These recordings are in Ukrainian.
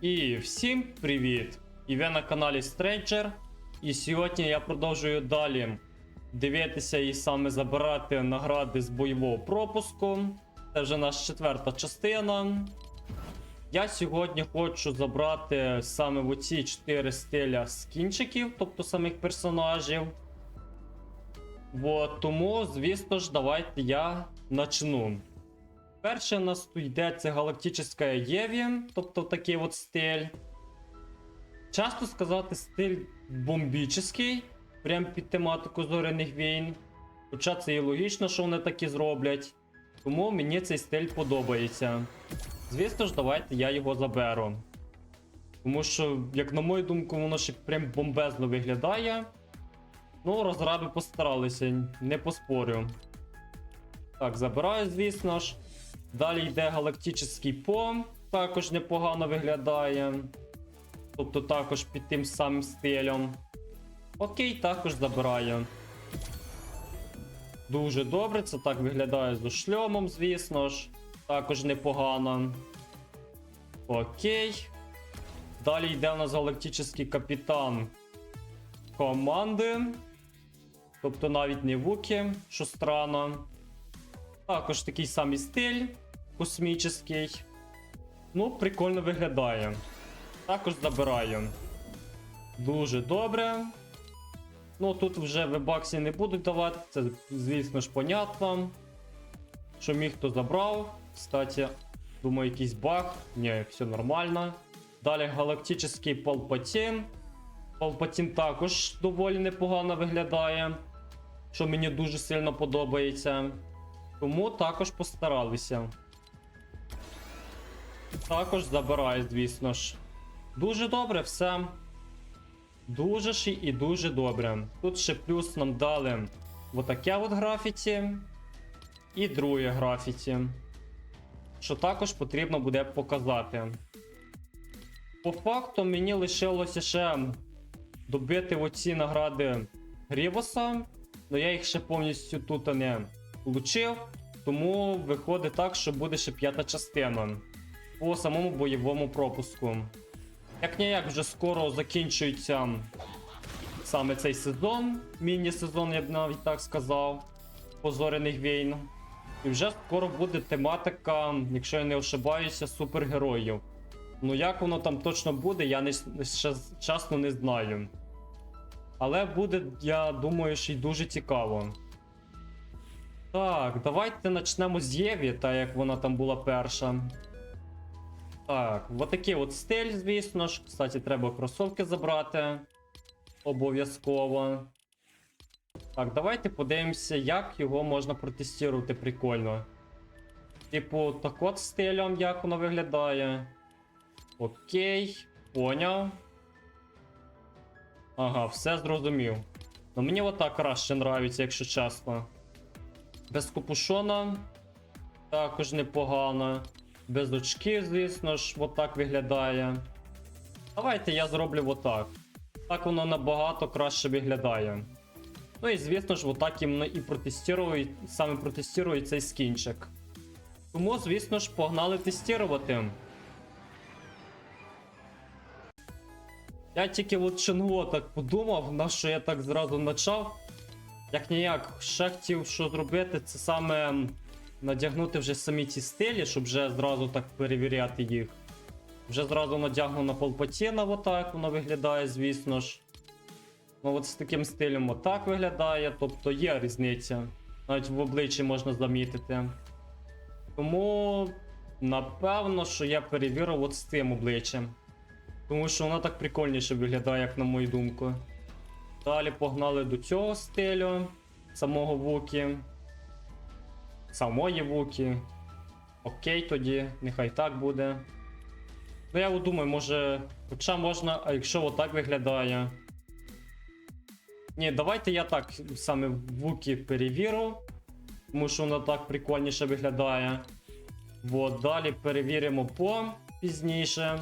І всім привіт! І ви на каналі Stranger. І сьогодні я продовжую далі дивитися і саме забирати награди з бойового пропуску. Це вже наша четверта частина. Я сьогодні хочу забрати саме в оці 4 стиля скінчиків, тобто самих персонажів. Вот, тому, звісно ж, давайте я начну. Перше у нас тут йде це галактична Єві, тобто такий от стиль. Часто сказати стиль бомбічний, прям під тематику зоряних війн. Хоча це і логічно, що вони такі зроблять. Тому мені цей стиль подобається. Звісно ж, давайте я його заберу. Тому що, як на мою думку, воно ще прям бомбезно виглядає. Ну, розраби постаралися, не поспорю. Так, забираю, звісно ж. Далі йде галактичний пом, також непогано виглядає. Тобто також під тим самим стилем. Окей, також забираю. Дуже добре, це так виглядає з шльомом, звісно ж. Також непогано. Окей. Далі йде у нас галактичний капітан команди. Тобто навіть не вуки, що странно. Також такий самий стиль космічний. Ну, прикольно виглядає. Також забираю. Дуже добре. Ну, тут вже вебаксі не будуть давати, це, звісно ж, понятно. Що міг, хто забрав. Кстати, думаю, якийсь баг. Ні, все нормально. Далі галактичний Палпатін. Палпатін також доволі непогано виглядає. Що мені дуже сильно подобається. Тому також постаралися. Також забираю, звісно ж. Дуже добре все. Дуже ж і дуже добре. Тут ще плюс нам дали отаке от графіті. І друге графіті. Що також потрібно буде показати. По факту мені лишилося ще добити оці награди Грівоса. але я їх ще повністю тут не влучив. Тому виходить так, що буде ще п'ята частина по самому бойовому пропуску. Як ніяк вже скоро закінчується саме цей сезон, міні-сезон, я б навіть так сказав, позорених війн. І вже скоро буде тематика, якщо я не ошибаюся, супергероїв. Ну як воно там точно буде, я не, ще чесно не знаю. Але буде, я думаю, що й дуже цікаво. Так, давайте почнемо з Єві, так як вона там була перша. Так, от такий от стиль, звісно ж. Кстати, треба кросовки забрати. Обов'язково. Так, давайте подивимося, як його можна протестувати прикольно. Типу, так от стилем, як воно виглядає. Окей, поняв. Ага, все зрозумів. Ну мені отак краще нравиться, якщо чесно. Без капушона. Також непогано. Без очків, звісно ж, отак виглядає. Давайте я зроблю отак. Так воно набагато краще виглядає. Ну і звісно ж, отак іменно і протестирую, саме протестирую цей скінчик. Тому, звісно ж, погнали тестувати. Я тільки от Ченго так подумав, на що я так зразу почав. Як ніяк, ще хотів що зробити, це саме надягнути вже самі ці стилі, щоб вже зразу так перевіряти їх. Вже зразу надягну на Палпатіна, отак воно виглядає, звісно ж. Ну от з таким стилем отак виглядає, тобто є різниця. Навіть в обличчі можна замітити. Тому, напевно, що я перевірив от з цим обличчям. Тому що воно так прикольніше виглядає, як на мою думку. Далі погнали до цього стилю, самого Вукі. Самої Вукі. Окей тоді, нехай так буде. Ну я думаю, може. Хоча можна, а якщо отак виглядає. Ні, давайте я так саме Вукі перевірю. Тому що воно так прикольніше виглядає. Вот, далі перевіримо по пізніше.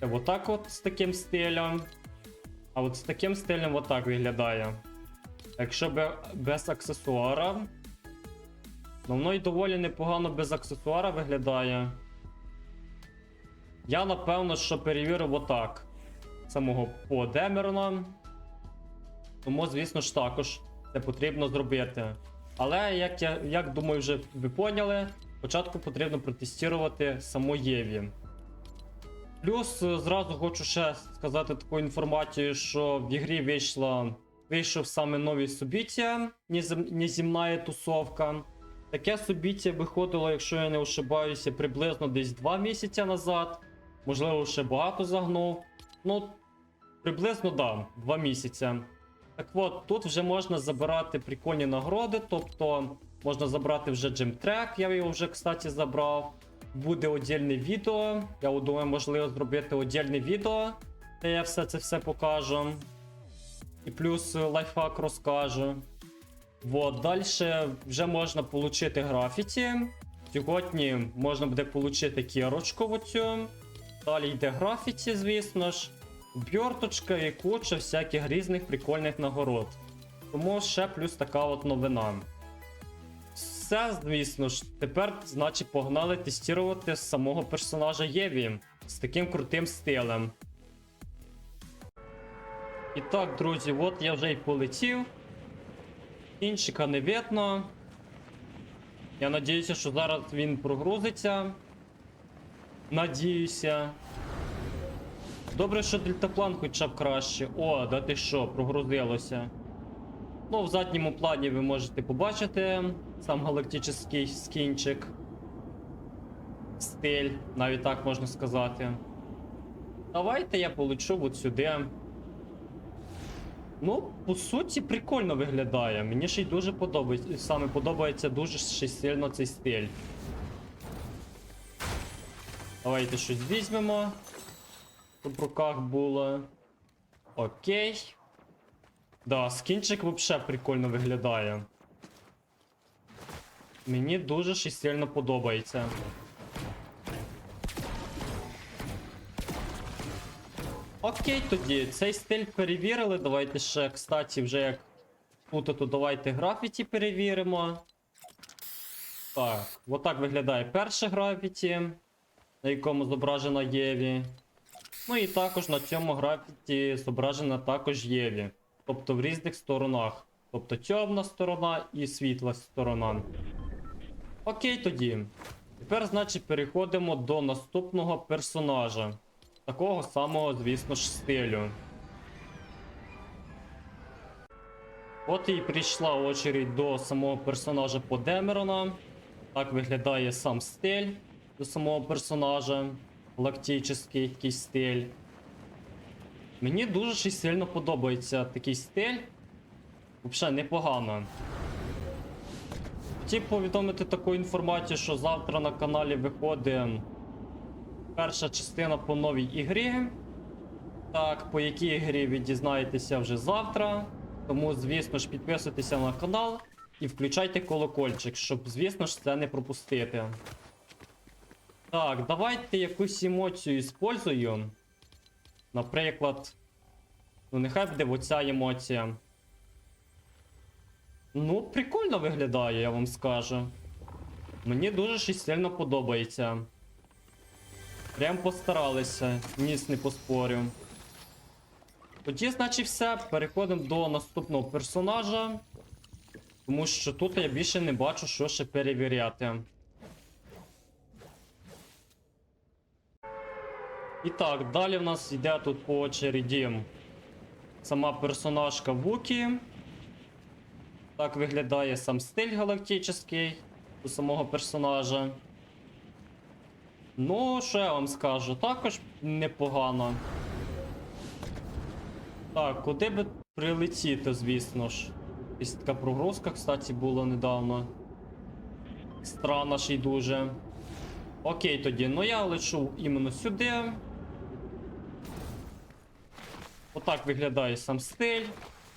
Отак от з таким стилем. А от з таким стилем отак виглядає. Якщо без аксесуара. Ну воно й доволі непогано без аксесуара виглядає. Я напевно, що перевірив отак. Самого по Демерона. Тому, звісно ж, також це потрібно зробити. Але як я як думаю, вже ви поняли, спочатку потрібно протестувати саму Єві. Плюс е, зразу хочу ще сказати таку інформацію, що в ігрі вийшла, вийшов саме нові собіття, незем- неземна тусовка. Таке собіття виходило, якщо я не ошибаюся, приблизно десь 2 місяці назад. Можливо, ще багато загнув. Ну, приблизно да, 2 місяці. Так от, тут вже можна забирати прикольні нагороди, тобто можна забрати вже джемтрек, я його вже, кстати, забрав. Буде отдельне відео. Я думаю, можливо, зробити отдельне відео, де я все це все покажу. І плюс лайфхак розкажу. Вот, далі вже можна отримати графіті. Сьогодні можна буде отримати кірочку оцю. Далі йде графіті, звісно ж. Бьорточка і куча всяких різних прикольних нагород. Тому ще плюс така от новина. Все, звісно ж, тепер, значить, погнали тестувати самого персонажа Єві з таким крутим стилем. І так, друзі, от я вже й полетів. Кінчика не видно. Я надіюся, що зараз він прогрузиться. Надіюся. Добре, що дельтаплан хоча б краще. О, да ти що, прогрузилося. Ну, в задньому плані ви можете побачити сам галактичний скінчик. Стиль, навіть так можна сказати. Давайте я полечу от сюди. Ну, по суті, прикольно виглядає. Мені ще й дуже подобається. Саме подобається дуже ще сильно цей стиль. Давайте щось візьмемо. Щоб в руках було. Окей. Да, скінчик вообще прикольно виглядає. Мені дуже ще й сильно подобається. Окей, тоді цей стиль перевірили. Давайте ще, кстати, вже як тут, то давайте графіті перевіримо. Так, отак виглядає перше графіті, на якому зображена Єві. Ну і також на цьому графіті зображена також Єві. Тобто в різних сторонах. Тобто темна сторона і світла сторона. Окей тоді. Тепер, значить, переходимо до наступного персонажа. Такого самого, звісно ж, стилю. От і прийшла очередь до самого персонажа по Демерона. Так виглядає сам стиль до самого персонажа. Лактичний якийсь стиль. Мені дуже й сильно подобається такий стиль. Взагалі непогано. Хотів повідомити таку інформацію, що завтра на каналі виходить перша частина по новій ігрі. Так, по якій ігрі ви дізнаєтеся вже завтра. Тому, звісно ж, підписуйтеся на канал і включайте колокольчик, щоб, звісно ж, це не пропустити. Так, давайте якусь емоцію іспользую. Наприклад, ну нехай буде оця емоція. Ну, прикольно виглядає, я вам скажу. Мені дуже щось сильно подобається. Прям постаралися, ніс не поспорю. Тоді, значить, все. Переходимо до наступного персонажа. Тому що тут я більше не бачу, що ще перевіряти. І так, далі в нас йде тут по очереді сама персонажка Вукі. Так виглядає сам стиль галактичний у самого персонажа. Ну, що я вам скажу, також непогано. Так, куди би прилетіти, звісно ж. Якась така прогрузка, кстати, була недавно. Странна ще й дуже. Окей, тоді, ну я лечу іменно сюди. Отак виглядає сам стиль.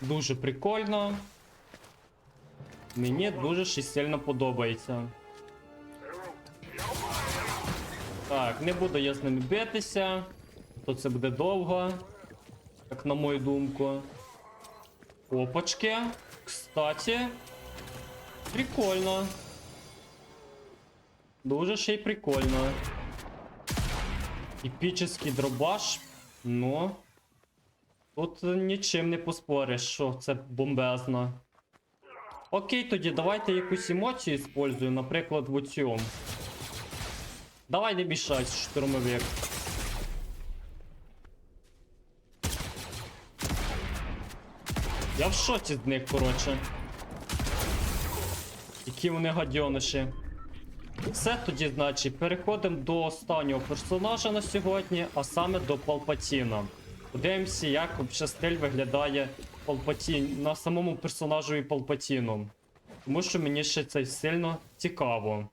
Дуже прикольно. Мені дуже сильно подобається. Так, не буду я з ними битися. То це буде довго. Як на мою думку. Опачки. Кстати. Прикольно. Дуже ще й прикольно. Епічний дробаш. Ну. Тут нічим не поспориш, що це бомбезно. Окей, тоді давайте якусь емоцію использую, наприклад, в цьому. Давай не мішайся, штурмовик. Я в шоці з них, коротше. Які вони гадьониші. Все тоді, значить, переходимо до останнього персонажа на сьогодні, а саме до Палпатіна. Подивимося, як взагалі стиль виглядає Палпатін на самому персонажові Палпатіну. Тому що мені ще це сильно цікаво.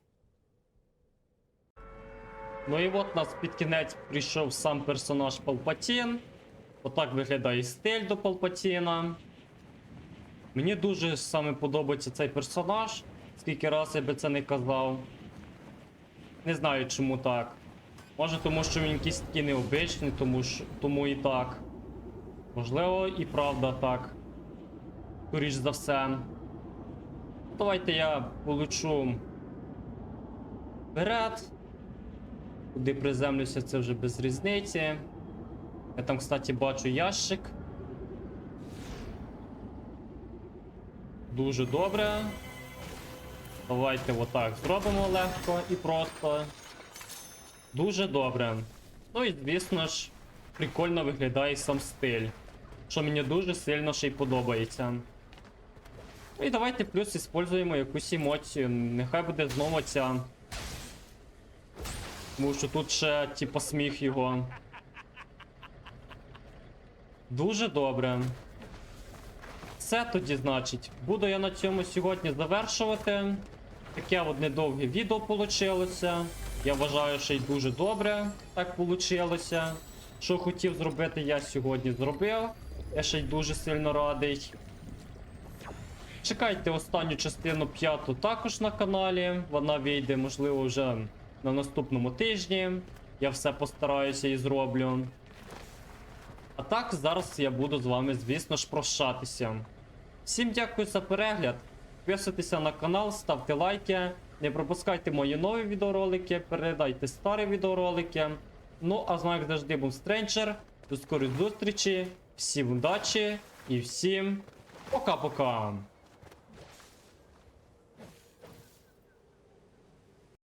Ну і от нас під кінець прийшов сам персонаж Палпатін. Отак виглядає стиль до Палпатіна. Мені дуже саме подобається цей персонаж, скільки раз я би це не казав. Не знаю чому так. Може тому, що він якийсь такий необичний, тому, що, тому і так. Можливо, і правда так. Скоріш за все. Давайте я полечу вперед. Куди приземлюся, це вже без різниці. Я там, кстати, бачу ящик. Дуже добре. Давайте отак зробимо легко і просто. Дуже добре. Ну і звісно ж, прикольно виглядає сам стиль. Що мені дуже сильно ще й подобається. І давайте плюс іспользуємо якусь емоцію. Нехай буде знову ця. Тому що тут ще, типа, сміх його. Дуже добре. Все тоді, значить, буду я на цьому сьогодні завершувати. Таке от недовге відео получилося. Я вважаю, що й дуже добре так получилося. Що хотів зробити, я сьогодні зробив. Я ще й дуже сильно радий. Чекайте останню частину п'яту також на каналі. Вона вийде, можливо, вже на наступному тижні. Я все постараюся і зроблю. А так, зараз я буду з вами, звісно ж, прощатися. Всім дякую за перегляд. Підписуйтеся на канал, ставте лайки. Не пропускайте мої нові відеоролики, передайте старі відеоролики. Ну, а з вами завжди був Стренджер. До скорої зустрічі, всім удачі і всім пока-пока.